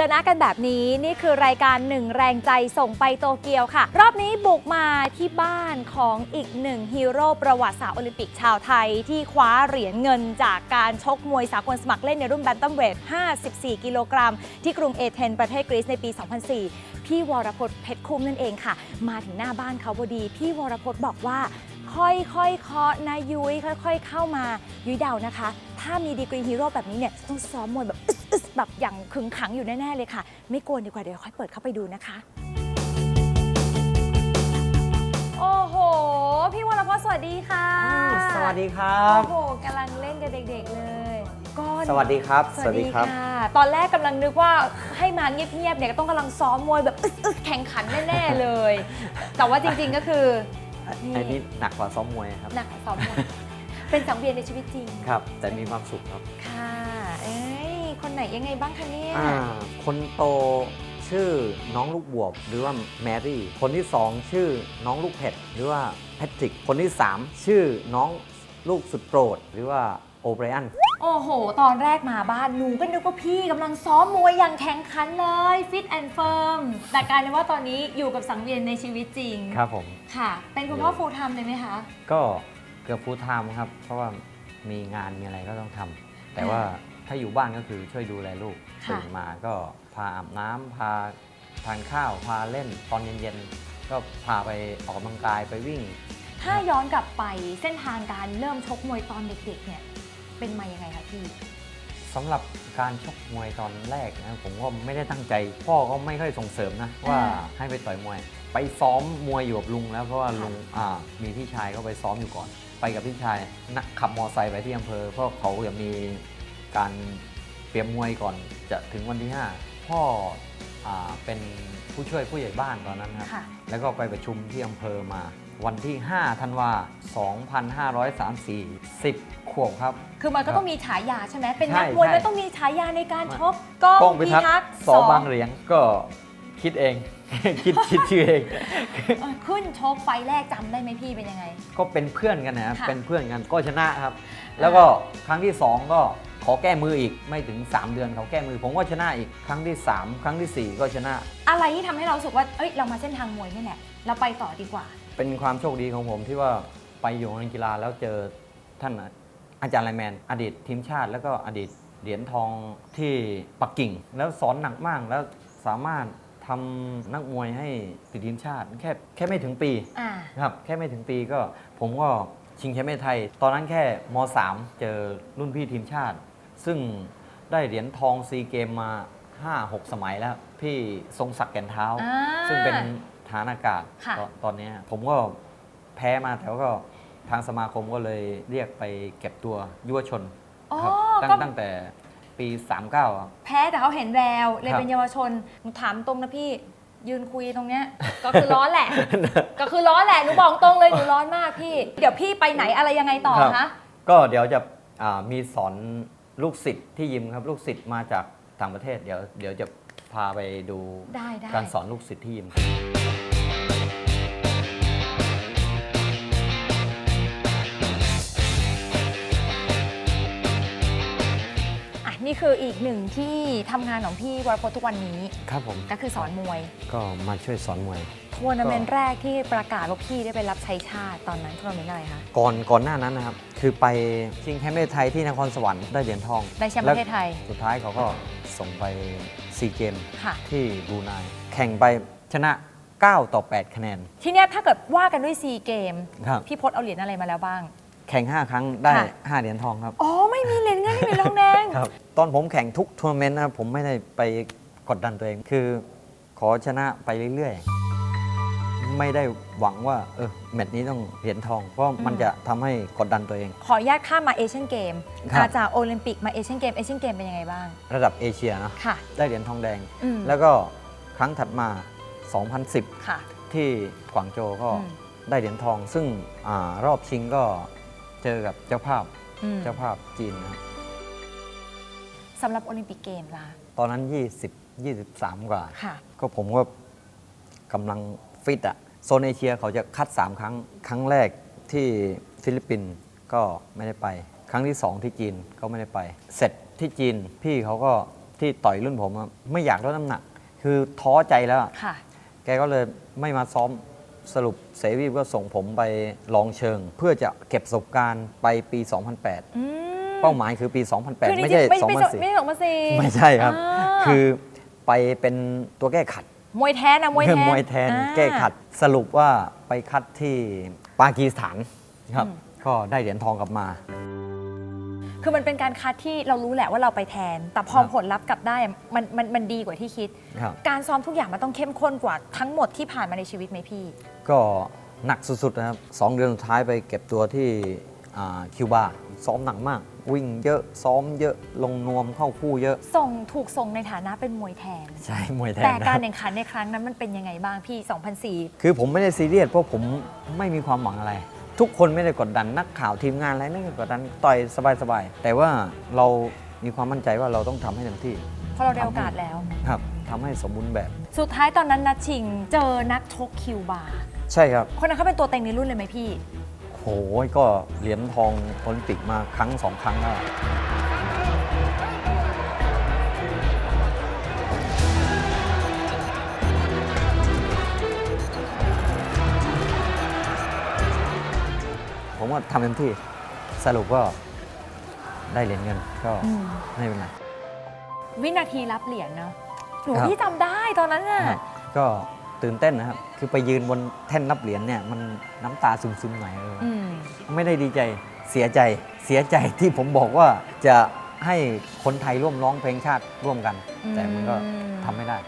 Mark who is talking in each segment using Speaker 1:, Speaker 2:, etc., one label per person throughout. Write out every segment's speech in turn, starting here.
Speaker 1: เจอหน้ากันแบบนี้นี่คือรายการหนึ่งแรงใจส่งไปโตเกียวค่ะ รอบนี้บุกมาที่บ้านของอีกหนึ่งฮีโร่ประวัติศาสตร์โอลิมปิกชาวไทย ที่คว้าเหรียญเงินจากการชกมวยสากลสมัครเล่นในรุ่นแบนตัมเวท 54 กิโลกรัม ที่กรุงเอเธนส์ประเทศกรีซในปี 2004 พี่วรพจน์เพชรคุ้มนั่นเองค่ะ มาถึงหน้าบ้านเขาพอดี พี่วรพจน์บอกว่า ค่อยๆเคาะนะยุ้ยค่อย ๆ เข้ามายุ้ยเดานะคะ ถ้ามีดีกรีฮีโร่แบบนี้เนี่ยต้องซ้อมมวยแบบอึ๊สอึ๊สแบบอย่างขึงขังอยู่แน่ ๆ เลยค่ะ ไม่กวนดีกว่าเดี๋ยวค่อยเปิดเข้าไปดูนะคะ โอ้โห พี่วรพจน์สวัสดีค่ะ
Speaker 2: สวัสดีครับ
Speaker 1: โอ้โหกำลังเล่นกับเด็กๆเลยก้อน
Speaker 2: สวัสดีครับ
Speaker 1: สวัสดีค่ะตอนแรกกำลังนึกว่าให้มาเงียบๆเนี่ยก็ต้องกำลังซ้อมมวยแบบอึ๊สอึ๊สแข่งขันแน่ๆเลย แต่ว่าจริงๆก็คือ นี่
Speaker 2: อันนี้หนักกว่าซ้อมมวยครับ
Speaker 1: หนักซ้อมมวยเป็นสังเวียนในชีวิตจริง
Speaker 2: ครับ แต่มีความสุขครับ
Speaker 1: ค่ะ เอ้ย คนไหนยังไงบ้างคะเนี่ย
Speaker 2: อ่าคนโตชื่อน้องลูกบวบหรือว่าแมรี่ คนที่สองชื่อน้องลูกเผ็ดหรือว่าแพทริก คนที่สามชื่อน้องลูกสุดโปรดหรือว่า โอไบรอัน
Speaker 1: โอ้โห ตอนแรกมาบ้านหนูก็นึกว่าพี่กำลังซ้อมมวยอย่างแข่งขันเลยฟิตแอนด์เฟิร์มแต่กลายเป็นว่าตอนนี้อยู่กับสังเวียนในชีวิตจริง
Speaker 2: ครับผม
Speaker 1: ค่ะ เป็นคุณพ่อฟูลไทม์เลยไหมคะ
Speaker 2: ก็เกือบฟูลไทม์ครับ เพราะว่ามีงานมีอะไรก็ต้องทำแต่ว่าถ้าอยู่บ้านก็คือช่วยดูแลลูก
Speaker 1: ค่ะ
Speaker 2: ตื่นมาก็พาอาบน้ำพาทานข้าวพาเล่นตอนเย็นๆก็พาไปออกกำลังกายไปวิ่ง
Speaker 1: ถ้าย้อนกลับไปเส้นทางการเริ่มชกมวยตอนเด็กๆเนี่ย เป็นมายังไงคะพี่
Speaker 2: สำหรับการชกมวยตอนแรกนะผมก็ไม่ได้ตั้งใจ พ่อก็ไม่ค่อยส่งเสริมนะ ว่า
Speaker 1: อ่า
Speaker 2: ให้ไปต่อยมวย ไปซ้อมมวยอยู่กับลุงแล้วเพราะว่าลุงอ่ามีพี่ชายก็ไปซ้อมอยู่ก่อน ไปกับพี่ชายนักขับมอไซค์ไปที่อำเภอเพราะเขาจะมีการเตรียมมวยก่อนจะถึงวันที่ 5 พ่อ อาเป็นผู้ช่วยผู้ใหญ่บ้านตอนนั้นครับ
Speaker 1: ค่ะ
Speaker 2: แล้วก็ไปประชุมที่อำเภอมา วันที่5ธันวา2534 10 ขวบครับ
Speaker 1: คือมันก็
Speaker 2: ครับ
Speaker 1: ต้องมีฉายาใช่ไหมเป็น
Speaker 2: ใช่
Speaker 1: นักมวย
Speaker 2: ใช่
Speaker 1: มันต้องมีฉายาในการชก
Speaker 2: กล้
Speaker 1: ล้
Speaker 2: องพิทักษ์สอบางเหรียญก็คิดเอง คิดคิดชื่อเอง
Speaker 1: เออขึ้นชกไฟล์แรกจำได้ไหมพี่เป็นยังไง
Speaker 2: ก็เป็นเพื่อนกันนะครับ
Speaker 1: ค่ะ
Speaker 2: เป็นเพื่อนกันก็ชนะครับ แล้วก็ครั้งที่2ก็ ขอแก้มืออีกไม่ถึง 3 เดือนเขาแก้มือ ผมก็ชนะอีกครั้งที่ 3 ครั้งทีสี่ 4 ก็ชนะ
Speaker 1: อะไรที่ทำให้เรารู้สึกว่าเอ้ยเรามาเส้นทางมวยนี่แหละเราไปต่อดีกว่า
Speaker 2: เป็นความโชคดีของผมที่ว่าไปอยู่โรงเรียนกีฬาแล้วเจอท่านอาจารย์ไลแมน อดีตทีมชาติ แล้วก็อดีตเหรียญทองที่ปักกิ่ง แล้วสอนหนักมากแล้วสามารถทำนักมวยให้ติดทีมชาติ แค่แค่ไม่ถึงปี
Speaker 1: อ่า
Speaker 2: ครับแค่ไม่ถึงปีก็ผมก็ชิงแชมป์ประเทศไทย ตอนนั้นแค่ม .3 เจอรุ่นพี่ทีมชาติ ซึ่งได้เหรียญทองซีเกมมา 5-6 สมัยแล้ว พี่ทรงศักดิ์แก่นเท้า
Speaker 1: อ่า
Speaker 2: ซึ่งเป็นฐานอากาศ
Speaker 1: ค่ะ
Speaker 2: ตอนตอนนี้ผมก็แพ้มาแต่ว่าก็ทางสมาคมก็เลยเรียกไปเก็บตัวยุวชน
Speaker 1: อ๋อ
Speaker 2: ครับตั้ง
Speaker 1: ก็
Speaker 2: ตั้งแต่ปี 39อะ
Speaker 1: แพ้แต่เขาเห็นแววเลย
Speaker 2: ครับ
Speaker 1: เป็นเยาวชนหนูถามตรงนะพี่ยืนคุยตรงเนี้ย ก็คือร้อนแหละ ก็คือร้อนแหละหนูบอกตรงเลยหนูร้อนมากพี่ เดี๋ยวพี่ไปไหนอะไรยังไงต่อ
Speaker 2: ครับ
Speaker 1: คะ
Speaker 2: ก็เดี๋ยวจะอ่ามีสอน ลูกศิษย์ที่ยิมครับลูกศิษย์มาจากต่างประเทศเดี๋ยวเดี๋ยวจะพาไปดู
Speaker 1: ได้ได้
Speaker 2: การสอนลูกศิษย์ที่ยิม
Speaker 1: อะนี่คืออีกหนึ่งที่ทำงานของพี่วรพจน์ทุกวันนี้
Speaker 2: ครับผม
Speaker 1: ก็คือสอนมวย
Speaker 2: ก็มาช่วยสอนมวย
Speaker 1: ทั วร์นาเมนต์แรกที่ประกาศว่าพี่ได้ไปรับใช้ชาติตอนนั้นทัวร์นาเมนต์อะไรคะ
Speaker 2: ก่อนก่อนหน้านั้นนะครับ คือไปชิงแชมป์ประเทศไทยที่นครสวรรค์ได้เหรียญทอง
Speaker 1: ได้แชมป์ประเทศไทย
Speaker 2: แล้วสุดท้ายเขาก็ส่งไปซีเกม
Speaker 1: ค่ะ
Speaker 2: ที่บรูไนแข่งไปชนะ 9 ต่อ 8 คะแนน
Speaker 1: ทีเนี้ยถ้าเกิดว่ากันด้วยซีเกม
Speaker 2: ครับ
Speaker 1: พี่พศเอาเหรียญอะไรมาแล้วบ้าง
Speaker 2: แข่ง 5 ครั้งได้
Speaker 1: ค่ะ
Speaker 2: 5 เหรียญทองครับ
Speaker 1: อ๋อ ไม่มีเหรียญเงินไม่มีเหรียญทองแดง
Speaker 2: ครับ ตอนผมแข่งทุกทัวร์นาเมนต์นะครับผมไม่ได้ไปกดดันตัวเอง คือขอชนะไปเรื่อยๆ ไม่ได้หวังว่าเออแมตช์นี้ต้องเหรียญทอง เพราะมันจะทำให้กดดันตัวเอง
Speaker 1: ขออนุญาตข้ามมาเอเชียนเกม
Speaker 2: ครับ
Speaker 1: จากโอลิมปิกมาเอเชียนเกมเอเชียนเกมเป็นยังไงบ้าง
Speaker 2: ระดับเอเชียเนอะ
Speaker 1: ค่ะ
Speaker 2: ได้เหรียญทองแดง
Speaker 1: อืม
Speaker 2: แล้วก็ครั้งถัดมา 2010
Speaker 1: ค่ะ
Speaker 2: ที่กวางโจวก็
Speaker 1: อืม
Speaker 2: ได้เหรียญทอง ซึ่งอารอบชิงก็เจอกับเจ้าภาพ
Speaker 1: อืม
Speaker 2: เจ้าภาพจีนนะครับ
Speaker 1: สำหรับโอลิมปิกเกมล่ะ
Speaker 2: ตอนนั้น 20 23 กว่า
Speaker 1: ค่ะ
Speaker 2: ก็ผมก็กำลังฟิตอะโซนเอเชียเขาจะคัด 3 ครั้ง ครั้งแรกที่ฟิลิปปินส์ก็ไม่ได้ไป ครั้งที่ 2 ที่จีนก็ไม่ได้ไป เสร็จที่จีนพี่เขาก็ที่ต่อยรุ่นผมอะไม่อยากลดน้ำหนัก คือท้อใจแล้วอะ
Speaker 1: ค่ะ
Speaker 2: แกก็เลยไม่มาซ้อมสรุปเสวีก็ส่งผมไปลองเชิง เพื่อจะเก็บประสบการณ์ไปปี 2008
Speaker 1: อืม
Speaker 2: เป้าหมายคือปี
Speaker 1: คือ
Speaker 2: 2008
Speaker 1: จริ
Speaker 2: ไม่
Speaker 1: ง
Speaker 2: ใช่
Speaker 1: ๆไม่ไม่ไม่
Speaker 2: 2004
Speaker 1: ไม่สองพันสี่
Speaker 2: ไม่ใช่ครับาคือไปเป็นตัวแก้ขัด
Speaker 1: มวยแท้นะมวยแทน
Speaker 2: มวยแทน
Speaker 1: อ่า
Speaker 2: แก้ขัดสรุปว่าไปคัดที่ปากีสถานครับ
Speaker 1: อืม
Speaker 2: ก็ได้เหรียญทองกลับมา
Speaker 1: คือมันเป็นการคัดที่เรารู้แหละว่าเราไปแทน แต่พอ
Speaker 2: ครับ
Speaker 1: ผลลัพธ์กลับได้อะมันมันมันดีกว่าที่คิด
Speaker 2: ครับ
Speaker 1: การซ้อมทุกอย่างมันต้องเข้มข้นกว่าทั้งหมดที่ผ่านมาในชีวิตไหมพี่
Speaker 2: ก็หนักสุดๆนะครับสองเดือนสุดท้ายไปเก็บตัวที่อ่าคิวบา ซ้อมหนักมาก วิ่งเยอะซ้อมเยอะลงนวมเข้าคู่เยอะ
Speaker 1: ส่งถูกส่งในฐานะเป็นมวยแทน
Speaker 2: ใช่มวยแทน
Speaker 1: แต่
Speaker 2: นะ
Speaker 1: การแข่งขันในครั้งนั้นมันเป็นยังไงบ้างพี่ 2004
Speaker 2: คือผมไม่ได้ซีเรียสเพราะผมไม่มีความหวังอะไร ทุกคนไม่ได้กดดันนักข่าวทีมงานอะไรไม่ได้กดดันต่อยสบายๆแต่ว่าเรามีความมั่นใจว่าเราต้องทำให้เต็มที่
Speaker 1: เพราะเราได้โอกาสแล้ว
Speaker 2: ครับทำให้สมบูรณ์แบบ
Speaker 1: สุดท้ายตอนนั้นนัดชิงเจอนักชกคิวบาร์
Speaker 2: ใช่ครับ
Speaker 1: คนนั้นเขาเป็นตัวเต็งในรุ่นเลยไหมพี่
Speaker 2: โหยก็เหรียญทองโอลิมปิกมาครั้งสองครั้งแล้วผมว่าทำเต็มที่สรุปก็ได้เหรียญเงินก็
Speaker 1: อืม
Speaker 2: ไม่เป็นไร
Speaker 1: วินาทีรับเหรียญเนาะหนู
Speaker 2: ครับ
Speaker 1: พี่จำได้ตอนนั้นน่ะ
Speaker 2: ครับก็ ตื่นเต้นนะครับ คือไปยืนบนแท่นรับเหรียญเนี่ยมันน้ำตาซึมๆหน่อยเอออ
Speaker 1: อืม
Speaker 2: ไม่ได้ดีใจเสียใจเสียใจที่ผมบอกว่าจะให้คนไทยร่วมร้องเพลงชาติร่วมกัน แต่มันก็
Speaker 1: อืม
Speaker 2: ทำไม่ได้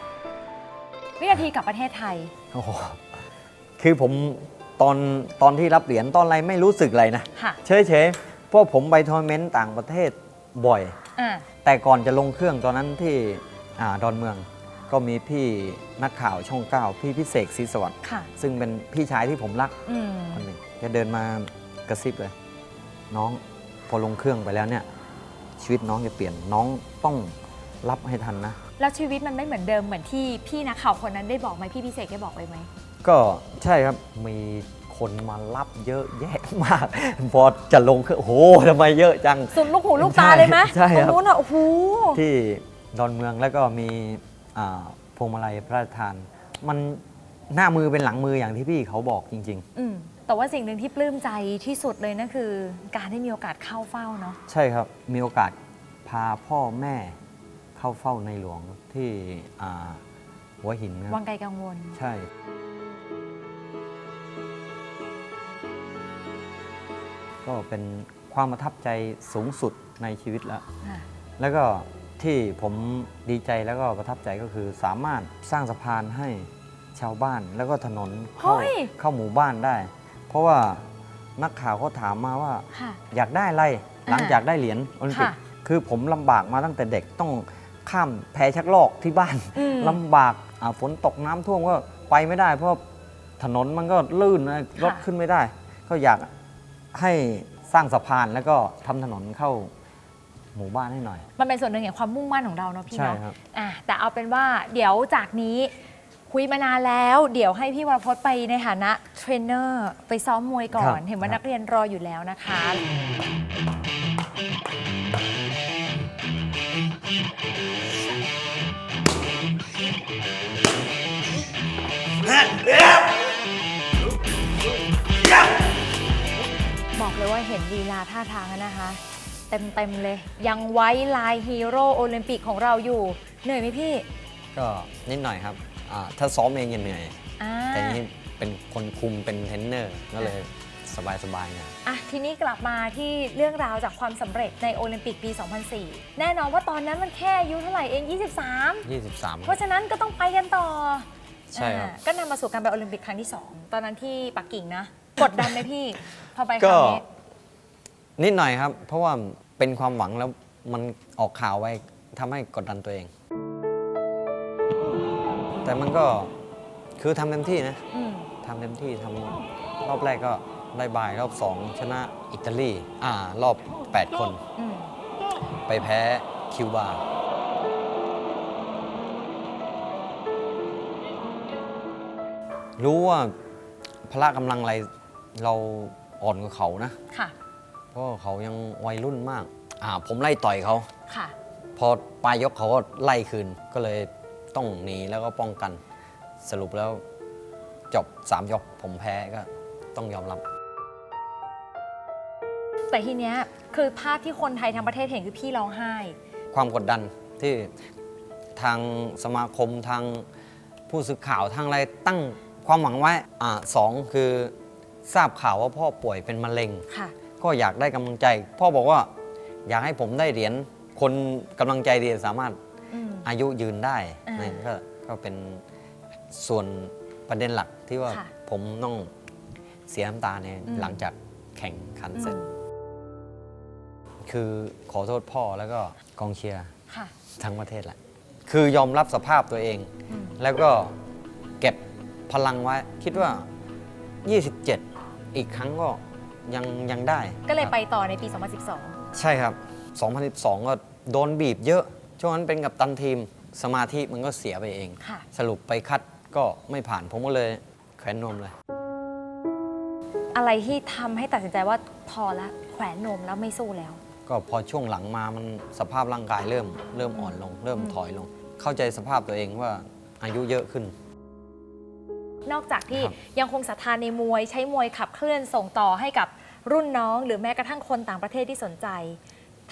Speaker 1: วินาทีกลับประเทศไทย
Speaker 2: โอ้โหคือผมตอนตอนที่รับเหรียญตอนอะไรไม่รู้สึกอะไรนะ
Speaker 1: ค่ะ
Speaker 2: เฉยๆเพราะผมไปทัวร์นาเมนต์ต่างประเทศบ่อย
Speaker 1: อ่า
Speaker 2: แต่ก่อนจะลงเครื่องตอนนั้นที่อาดอนเมือง ก็มีพี่นักข่าวช่องเก้าพี่พิเศษศรีสวัสดิ์
Speaker 1: ค่ะ
Speaker 2: ซึ่งเป็นพี่ชายที่ผมรัก
Speaker 1: อืม
Speaker 2: คนหนึ่งแกเดินมากระซิบเลย น้องพอลงเครื่องไปแล้วเนี่ย ชีวิตน้องจะเปลี่ยนน้องต้องรับให้ทันนะ
Speaker 1: แล้วชีวิตมันไม่เหมือนเดิมเหมือนที่พี่นักข่าวคนนั้นได้บอกไหมพี่พิเศษได้บอกไว้ไหม
Speaker 2: ก็ใช่ครับ มีคนมารับเยอะแยะมาก พอจะลงเครื่องโอ้โหทำไมเยอะจัง
Speaker 1: สุดลูกหูลูกตาเลยไหม
Speaker 2: ใช่
Speaker 1: ตร
Speaker 2: ครับ
Speaker 1: งนู้นอะโอ้โห
Speaker 2: ที่ดอนเมืองแล้วก็มีอ่า พวงมาลัยพระราชทาน มันหน้ามือเป็นหลังมืออย่างที่พี่เขาบอกจริง
Speaker 1: อืมแต่ว่าสิ่งหนึ่งที่ปลื้มใจที่สุดเลยนั่นคือ การได้มีโอกาสเข้าเฝ้าเนาะ
Speaker 2: ๆ ใช่ครับมีโอกาสพาพ่อแม่เข้าเฝ้าในหลวงที่อ่าหัวหินนะ
Speaker 1: วังไกลกังวล
Speaker 2: ใช่ ก็เป็นความประทับใจสูงสุดในชีวิตแล้ว
Speaker 1: ค่ะ
Speaker 2: แล้วก็ ที่ผมดีใจแล้วก็ประทับใจก็คือสามารถสร้างสะพานให้ชาวบ้านแล้วก็ถนนเข้า
Speaker 1: เฮ้ย
Speaker 2: เข้าหมู่บ้านได้ เพราะว่านักข่าวเขาถามมาว่า
Speaker 1: ค่ะ
Speaker 2: อยากได้อะไรหลังจากได้เหรียญโอลิมปิก
Speaker 1: ค่ะ
Speaker 2: คือผมลำบากมาตั้งแต่เด็กต้องข้ามแพชักลอกที่บ้าน
Speaker 1: อืม
Speaker 2: ลำบากอ่าฝนตกน้ำท่วมก็ไปไม่ได้ เพราะถนนมันก็ลื่นนะรถขึ้นไม่ได้ ก็อยากให้สร้างสะพานแล้วก็ทำถนนเข้า หมู่บ้านให้หน่อย
Speaker 1: มันเป็นส่วนหนึ่งแห่งความมุ่งมั่นของเราเนาะพี่
Speaker 2: ใช่
Speaker 1: เนาะ
Speaker 2: ครับ
Speaker 1: อะแต่เอาเป็นว่าเดี๋ยวจากนี้คุยมานานแล้ว เดี๋ยวให้พี่วรพจน์ไปในฐานะเทรนเนอร์ไปซ้อมมวยก่อนเห็นว่านักเรียนรออยู่แล้วนะคะ บอกเลยว่าเห็นลีลาท่าทางแล้วนะคะ เต็มๆเลย ยังไว้ลายฮีโร่โอลิมปิกของเราอยู่เหนื่อยไหมพี่
Speaker 2: ก็นิดหน่อยครับอ่าถ้าซ้อมเองยังเหนื่อย
Speaker 1: อ่า
Speaker 2: แต่นี่เป็นคนคุมเป็นเทรนเนอร์ก็เลยสบายๆหนะ
Speaker 1: อะทีนี้กลับมาที่เรื่องราวจากความสำเร็จในโอลิมปิกปี 2004 แน่นอนว่าตอนนั้นมันแค่อายุเท่าไหร่เอง 23
Speaker 2: 23
Speaker 1: เพราะฉะนั้นก็ต้องไปกันต่อ
Speaker 2: ใช่ครับ
Speaker 1: อ่าก็นำมาสู่การไปโอลิมปิกครั้งที่ 2 ตอนนั้นที่ปักกิ่งนะ กดดันไหมพี่ พอไปค
Speaker 2: ก็
Speaker 1: รั้งนี้
Speaker 2: นิดหน่อยครับ เพราะว่า เป็นความหวังแล้วมันออกข่าวไว้ทำให้กดดันตัวเอง แต่มันก็คือทำเต็มที่นะ
Speaker 1: อืม
Speaker 2: ทำเต็มที่ทำรอบแรกก็ได้บายรอบ2ชนะอิตาลีอ่ารอบ 8 คน
Speaker 1: อืม
Speaker 2: ไปแพ้คิวบา รู้ว่าพละกำลังอะไรเราอ่อนกว่าเขานะ
Speaker 1: ค่ะ
Speaker 2: เพราะว่าเขายังวัยรุ่นมากอ่าผมไล่ต่อยเขา
Speaker 1: ค่ะ
Speaker 2: พออปลายยกเขาก็ไล่คืนก็เลยต้องหนีแล้วก็ป้องกัน สรุปแล้วจบ3ยกผมแพ้ก็ต้องยอมรับ
Speaker 1: แต่ทีเนี้ยคือภาพที่คนไทยทั้งประเทศเห็นคือพี่ร้องไห้
Speaker 2: ความกดดันที่ทางสมาคมทางผู้สื่อข่าวทางอะไรตั้งความหวังไว้อ่าสองคือทราบข่าวว่าพ่อป่วยเป็นมะเร็ง
Speaker 1: ค่ะ
Speaker 2: ก็อยากได้กำลังใจ พ่อบอกว่าอยากให้ผมได้เหรียญคนกำลังใจดีสามารถ
Speaker 1: อืม
Speaker 2: อายุยืนได้
Speaker 1: อ่า
Speaker 2: นี่ก็ก็เป็นส่วนประเด็นหลักที่ว่า
Speaker 1: ค่ะ
Speaker 2: ผมต้องเสียน้ำตาใน
Speaker 1: อืม
Speaker 2: หลังจากแข่งขันเสร็จ
Speaker 1: อืม
Speaker 2: คือขอโทษพ่อแล้วก็กองเชียร์
Speaker 1: ค่ะ
Speaker 2: ทั้งประเทศแหละ คือยอมรับสภาพตัวเอง
Speaker 1: อืม
Speaker 2: แล้วก็เก็บพลังไว้ คิดว่า 27 อีกครั้งก็ ยังยังได้
Speaker 1: ก็เลย
Speaker 2: ครับ
Speaker 1: ไปต่อในปี 2012
Speaker 2: ใช่ครับ 2012 ก็โดนบีบเยอะ ช่วงนั้นเป็นกับตันทีม สมาธิมันก็เสียไปเอง
Speaker 1: ค่ะ
Speaker 2: สรุปไปคัดก็ไม่ผ่านผมก็เลยแขวนนวมเลย
Speaker 1: อะไรที่ทำให้ตัดสินใจว่าพอละแขวนนมแล้วไม่สู้แล้ว
Speaker 2: ก็พอช่วงหลังมามันสภาพร่างกายเริ่ม เริ่มอ่อนลง เริ่ม
Speaker 1: อืม
Speaker 2: ถอยลง เข้าใจสภาพตัวเองว่าอายุเยอะขึ้น
Speaker 1: นอกจากที่
Speaker 2: ครับ
Speaker 1: ยังคงศรัทธาในมวย ใช้มวยขับเคลื่อนส่งต่อให้กับรุ่นน้อง หรือแม้กระทั่งคนต่างประเทศที่สนใจ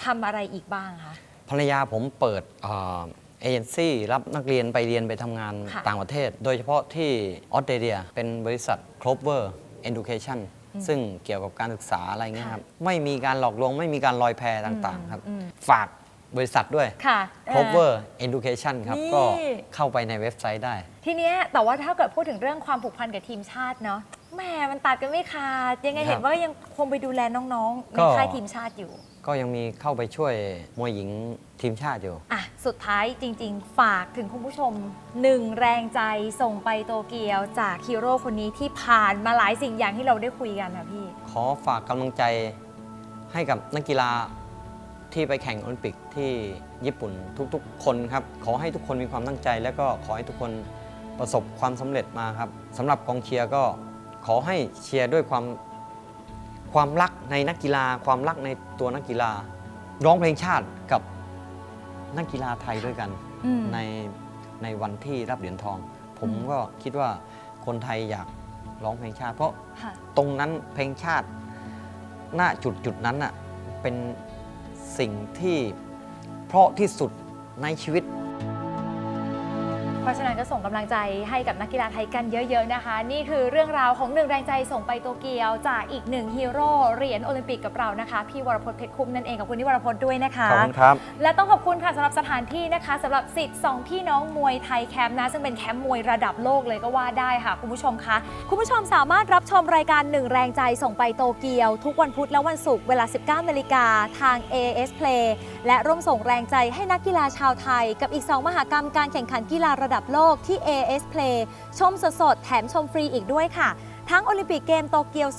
Speaker 1: ทำอะไรอีกบ้างคะ
Speaker 2: ภรรยาผมเปิดเอ่อเอเจนซี่รับนักเรียนไปเรียนไปทำงาน
Speaker 1: ค่ะ
Speaker 2: ต่างประเทศ โดยเฉพาะที่ออสเตรเลีย เป็นบริษัท Clover Education ซึ่งเกี่ยวกับการศึกษาอะไรเงี้ยครับ ไม่มีการหลอกลวง ไม่มีการลอยแพต่างๆครับ
Speaker 1: อืม
Speaker 2: ฝาก บริษัทด้วย
Speaker 1: ค่ะเอ่อ
Speaker 2: Clover Education ครับ
Speaker 1: นี่
Speaker 2: ก็เข้าไปในเว็บไซต์ได้
Speaker 1: ทีเนี้ยแต่ว่าถ้าเกิดพูดถึงเรื่องความผูกพันกับทีมชาติเนาะแหม่มันตัดกันไม่ขาด ยังไง
Speaker 2: ครับ
Speaker 1: เห็นว่ายังคงไปดูแลน้องๆ
Speaker 2: ก็
Speaker 1: ในค่ายทีมชาติอยู่
Speaker 2: ก็ยังมีเข้าไปช่วยมวยหญิงทีมชาติอยู่
Speaker 1: อะสุดท้ายจริง ๆ ฝากถึงคุณผู้ชมหนึ่งแรงใจส่งไปโตเกียวจากฮีโร่คนนี้ที่ผ่านมาหลายสิ่งอย่างที่เราได้คุยกันนะพี่
Speaker 2: ขอฝากกำลังใจให้กับนักกีฬา ที่ไปแข่งโอลิมปิกที่ญี่ปุ่นทุกๆ คนครับ ขอให้ทุกคนมีความตั้งใจ แล้วก็ขอให้ทุกคนประสบความสำเร็จมาครับสำหรับกองเชียร์ก็ขอให้เชียร์ด้วยความความรักในนักกีฬา ความรักในตัวนักกีฬา ร้องเพลงชาติกับนักกีฬาไทยด้วยกัน
Speaker 1: อืม
Speaker 2: ในในวันที่รับเหรียญทอง ผมก็คิดว่าคนไทยอยากร้องเพลงชาติ เพราะ
Speaker 1: ค่ะ
Speaker 2: ตรงนั้นเพลงชาติณจุดจุดนั้นน่ะเป็น สิ่งที่เพราะที่สุดในชีวิต
Speaker 1: ราะฉะนั้นก็ส่งกำลังใจให้กับนักกีฬาไทยกันเยอะๆนะคะ นี่คือเรื่องราวของหนึ่งแรงใจส่งไปโตเกียว จากอีกหนึ่งฮีโร่เหรียญโอลิมปิกกับเรานะคะ พี่วรพจน์เพชรคุ้มนั่นเองกับคุณนิวรพจน์ด้วยนะคะ
Speaker 2: ขอบคุณครับ
Speaker 1: และต้องขอบคุณค่ะสำหรับสถานที่นะคะสำหรับสิทธิ์สองพี่น้องมวยไทยแคมป์นะ ซึ่งเป็นแคมป์มวยระดับโลกเลยก็ว่าได้ค่ะคุณผู้ชมคะคุณผู้ชมสามารถรับชมรายการหนึ่งแรงใจส่งไปโตเกียว ทุกวันพุธและวันศุกร์เวลา 19นาฬิกาทาง AS Play และร่วมส่งแรงใจให้นักกีฬาชาวไทย กับอีก 2 มหากรรมการแข่งขันกีฬาระดับโลกที่ AS Play ชมสดๆ แถมชมฟรีอีกด้วยค่ะ ทั้งโอลิมปิกเกมโตเกียว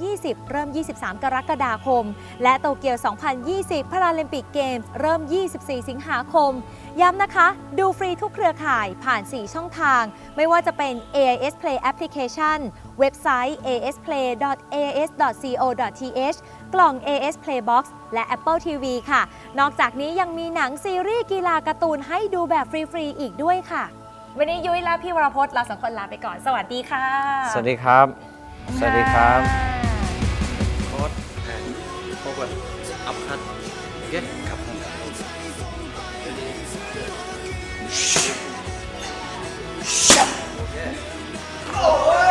Speaker 1: 2020 เริ่ม 23 กรกฎาคม และโตเกียว 2020 พาราลิมปิกเกมเริ่ม 24 สิงหาคม ย้ำนะคะ ดูฟรีทุกเครือข่ายผ่าน 4 ช่องทาง ไม่ว่าจะเป็น AIS Play Application เว็บไซต์ asplay.as.co.th กล่อง AS Play Box และ Apple TV ค่ะ นอกจากนี้ยังมีหนังซีรีส์กีฬาการ์ตูนให้ดูแบบฟรี ๆ อีกด้วยค่ะ วันนี้ยุ้ยและพี่วรพจน์เราสองคนลาไปก่อน สวัสดีค่ะ
Speaker 2: สวัสดีครับ สวัสดีครับ Code and forward uppercut ครับผม Yes.